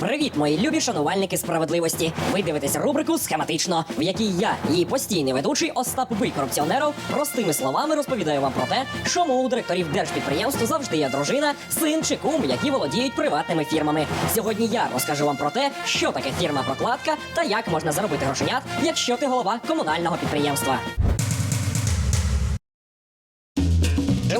Привіт, мої любі шанувальники справедливості. Ви дивитесь рубрику схематично, в якій я, її постійний ведучий Остап Бий корупціонеров, простими словами розповідаю вам про те, чому у директорів держпідприємств завжди є дружина, син чи кум, які володіють приватними фірмами. Сьогодні я розкажу вам про те, що таке фірма прокладка та як можна заробити грошенят, якщо ти голова комунального підприємства.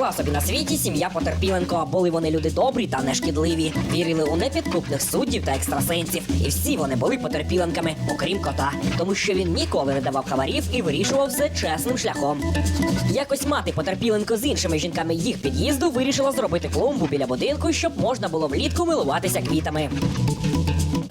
Жила собі на світі сім'я Потерпіленко. Були вони люди добрі та нешкідливі. Вірили у непідкупних суддів та екстрасенсів. І всі вони були потерпіленками, окрім кота, тому що він ніколи не давав хабарів і вирішував все чесним шляхом. Якось мати Потерпіленко з іншими жінками їх під'їзду вирішила зробити клумбу біля будинку, щоб можна було влітку милуватися квітами.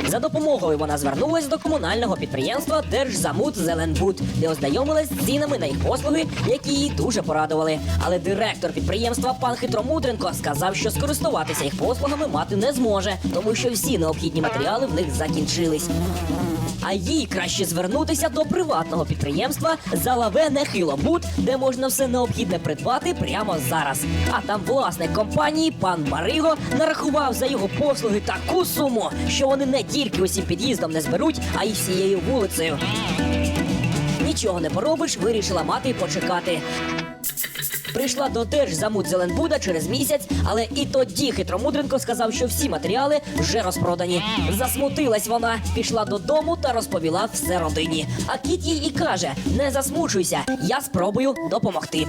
За допомогою вона звернулась до комунального підприємства Держзамут Зеленбуд, де ознайомилась з цінами на їх послуги, які її дуже порадували. Але директор підприємства пан Хитромудренко сказав, що скористуватися їх послугами мати не зможе, тому що всі необхідні матеріали в них закінчились. А їй краще звернутися до приватного підприємства Залаве Нехилобуд, де можна все необхідне придбати прямо зараз. А там власник компанії, пан Бариго, нарахував за його послуги таку суму, що вони не тільки усім під'їздом не зберуть, а й всією вулицею. Нічого не поробиш, вирішила мати почекати. Прийшла до Держзамут Зеленбуда через місяць, але і тоді хитромудренко сказав, що всі матеріали вже розпродані. Засмутилась вона, пішла додому та розповіла все родині. А кіт їй і каже: не засмучуйся, я спробую допомогти.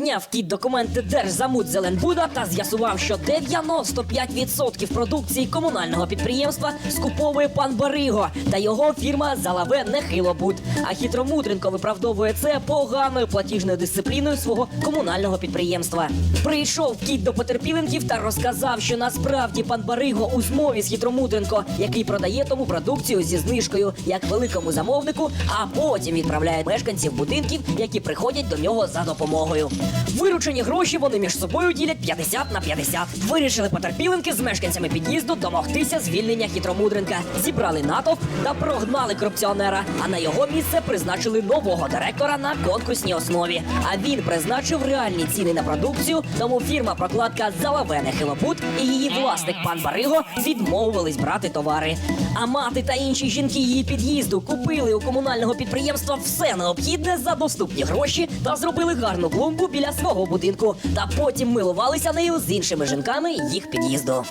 Підняв кіт документи Держзамут Зеленбуда та з'ясував, що 95% продукції комунального підприємства скуповує пан Бариго та його фірма Залаве Нехилобуд. А хитромудренко виправдовує це поганою платіжною дисципліною свого комунального підприємства. Прийшов кіт до потерпіленків та розказав, що насправді пан Бариго у змові з хитромудренко, який продає тому продукцію зі знижкою як великому замовнику, а потім відправляє мешканців будинків, які приходять до нього за допомогою. Виручені гроші вони між собою ділять 50 на 50. Вирішили потерпіленки з мешканцями під'їзду домогтися звільнення хитромудренка. Зібрали натовп та прогнали корупціонера. А на його місце призначили нового директора на конкурсній основі. А він призначив реальні ціни на продукцію. Тому фірма прокладка Залавене Хилопут і її власник пан Бариго відмовились брати товари. А мати та інші жінки її під'їзду купили у комунального підприємства все необхідне за доступні гроші та зробили гарну клумбу біля свого будинку. Та потім милувалися нею з іншими жінками їх під'їзду.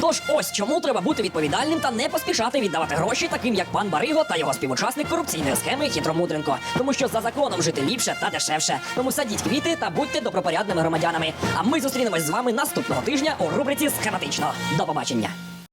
Тож ось чому треба бути відповідальним та не поспішати віддавати гроші таким, як пан Бариго та його співучасник корупційної схеми Хитромудренко. Тому що за законом жити ліпше та дешевше. Тому садіть квіти та будьте добропорядними громадянами. А ми зустрінемось з вами наступного тижня у рубриці схематично. До побачення.